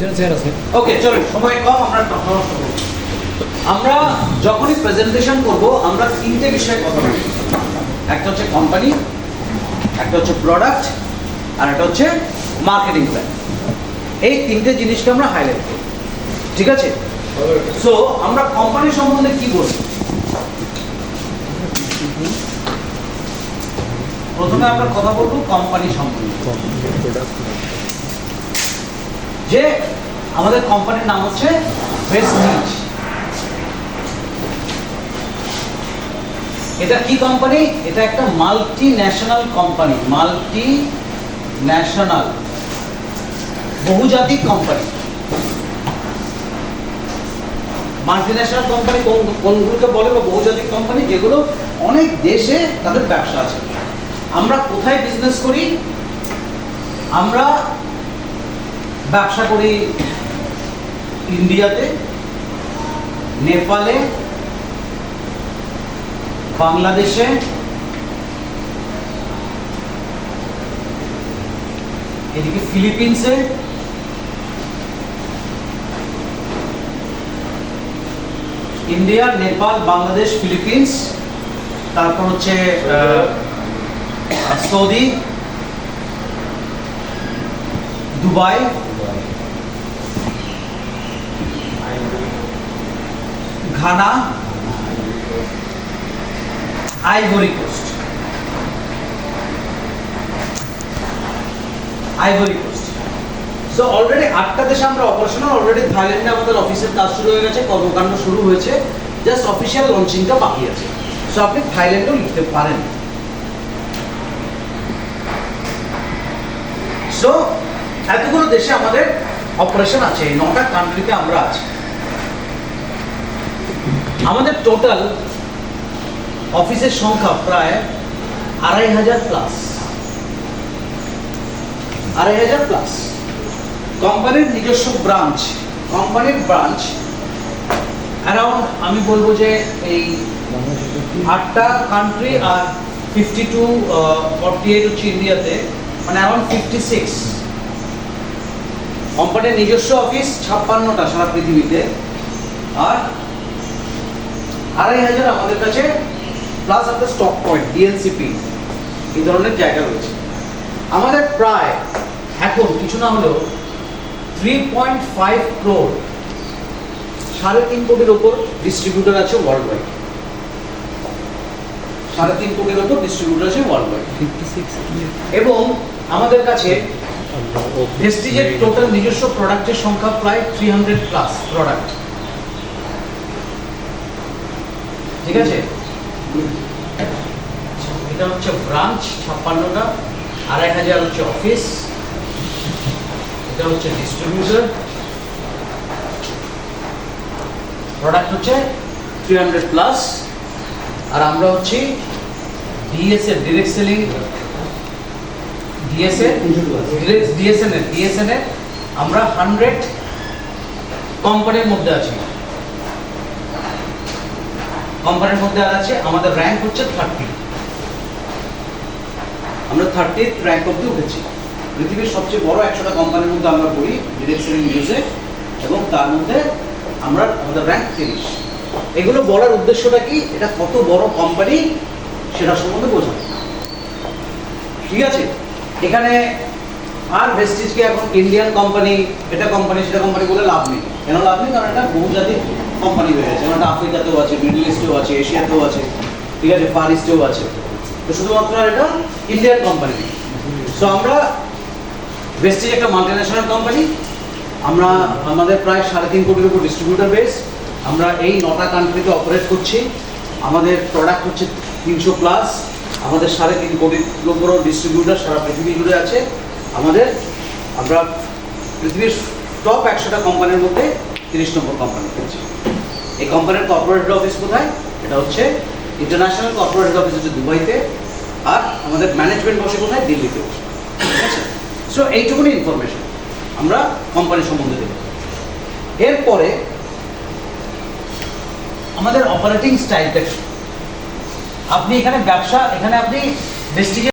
পিছনে চেয়ার আছে। ওকে চলুন, সময় কম, আমরা আমরা যখনই প্রেজেন্টেশন করব, আমরা তিনটে বিষয়ে কথা বলব। একটা হচ্ছে কোম্পানি একটা হচ্ছে প্রোডাক্ট আর একটা হচ্ছে মার্কেটিং প্ল্যান এই তিনটে জিনিসকে আমরা হাইলাইট করব। ঠিক আছে? সো আমরা কোম্পানি সম্বন্ধে কি বলব? প্রথমে আমরা কথা বলব কোম্পানি সম্বন্ধে। যে আমাদের কোম্পানির নাম হচ্ছে ভেস্টিজ এটা কি কোম্পানি এটা একটা multinational company multinational বহুজাতিক কোম্পানি মাল্টি ন্যাশনাল কোম্পানি কোনগুলোকে বলে বা বহুজাতিক কোম্পানি যেগুলো অনেক দেশে তাদের ব্যবসা আছে। আমরা কোথায় বিজনেস করি? আমরা ব্যবসা করি ইন্ডিয়াতে নেপালে বাংলাদেশে এদিকে ফিলিপিন্সে ইন্ডিয়া নেপাল বাংলাদেশ ফিলিপিন্স তারপর হচ্ছে Saudi Dubai Ghana Ivory Coast Ivory Coast so already আটটা দেশে আমরা অপারেশনাল অলরেডি থাইল্যান্ডে আমাদের অফিসের কাজ শুরু হয়ে গেছে, কর্মকাণ্ড শুরু হয়েছে জাস্ট অফিসিয়াল লঞ্চিংটা বাকি আছে। সো আপনি থাইল্যান্ডেও লিখতে পারেন। সো এতগুলো দেশে আমাদের অপারেশন আছে, এই নটা কান্ট্রিতে আমরা আছি। আমাদের টোটাল অফিসের সংখ্যা প্রায় আড়াই হাজার প্লাস আড়াই হাজার প্লাস কোম্পানির নিজস্ব ব্রাঞ্চ কোম্পানির ব্রাঞ্চ অ্যারাউন্ড আমি বলব যে এই আটটা কান্ট্রি আর ফিফটি টু ফর্টি এইট হচ্ছে ইন্ডিয়াতে মানে অ্যারাউন্ড ফিফটি সিক্স কোম্পানির নিজস্ব অফিস ছাপ্পান্নটা সারা পৃথিবীতে। আর আড়াই হাজার আমাদের কাছে প্লাস আপনার স্টক পয়েন্ট ডিএনসিপি এই ধরনের জায়গা রয়েছে। আমাদের প্রায় এখন কিছু না হলেও থ্রি পয়েন্ট ফাইভ ক্রোর সাড়ে তিন কোটির ওপর ডিস্ট্রিবিউটর আছে ওয়ার্ল্ড ওয়াইড সাড়ে তিন কোটির ওপর ডিস্ট্রিবিউটর আছে ওয়ার্ল্ড ওয়াইড এবং আমাদের কাছে ভেস্টিজের টোটাল নিজস্ব প্রোডাক্টের সংখ্যা প্রায় থ্রি হান্ড্রেড প্লাস প্রোডাক্ট ঠিক আছে? এটা হচ্ছে ব্রাঞ্চ ছাপ্পান্নটা আড়াই হাজার হচ্ছে অফিস এটা হচ্ছে ডিস্ট্রিবিউটর প্রোডাক্ট হচ্ছে থ্রি হান্ড্রেড প্লাস আর আমরা হচ্ছি ডিএসএ ডিরেক্ট সেলিং ডিএসএ ডিএসএন এর ডিএসএন এর আমরা হান্ড্রেড কোম্পানির মধ্যে আছি। কোম্পানির মধ্যে আছে, আমাদের র্যাঙ্ক হচ্ছে থার্টি আমরা থার্টি র্যাঙ্ক অব্দি উঠেছি। পৃথিবীর সবচেয়ে বড় একশোটা কোম্পানির মধ্যে আমরা পড়ি ডিরেক্ট সেলিং নিউজে এবং তার মধ্যে আমরা আমাদের র্যাঙ্ক তিরিশ। এগুলো বলার উদ্দেশ্যটা কি? এটা কত বড় কোম্পানি সেটা সম্বন্ধে বোঝানো ঠিক আছে? এখানে আর ভেস্টিজকে এখন ইন্ডিয়ান কোম্পানি এটা কোম্পানি সেটা কোম্পানি বলে লাভ নেই। কেন লাভ নেই? কারণ এটা বহুজাতিক কোম্পানি হয়ে গেছে। এটা আফ্রিকাতেও আছে মিডল ইস্টেও আছে এশিয়াতেও আছে, ঠিক আছে? ফার ইস্টেও আছে। তো শুধুমাত্র এটা ইন্ডিয়ান কোম্পানি সো আমরা ভেস্টিজ একটা মাল্টিন্যাশনাল কোম্পানি আমরা আমাদের প্রায় সাড়ে তিন কোটির উপর ডিস্ট্রিবিউটার বেস আমরা এই নটা কান্ট্রিতে অপারেট করছি। আমাদের প্রোডাক্ট হচ্ছে তিনশো প্লাস আমাদের সাড়ে তিন কোটির উপরও ডিস্ট্রিবিউটার সারা পৃথিবী জুড়ে আছে। আমাদের আমরা পৃথিবীর টপ একশোটা কোম্পানির মধ্যে তিরিশ নম্বর কোম্পানি করছি এই কোম্পানির কর্পোরেট অফিস কোথায়? এটা হচ্ছে ইন্টারন্যাশনাল কর্পোরেট অফিস হচ্ছে দুবাইতে আর আমাদের ম্যানেজমেন্ট বসে কোথায়? দিল্লিতে বসে। ঠিক আছে? সো এইটুকুনি ইনফরমেশন আমরা কোম্পানি সম্বন্ধে দেব। এরপরে আমাদের অপারেটিং স্টাইলটা আপনি এখানে ব্যবসা এখানে আপনি ভেস্টিজের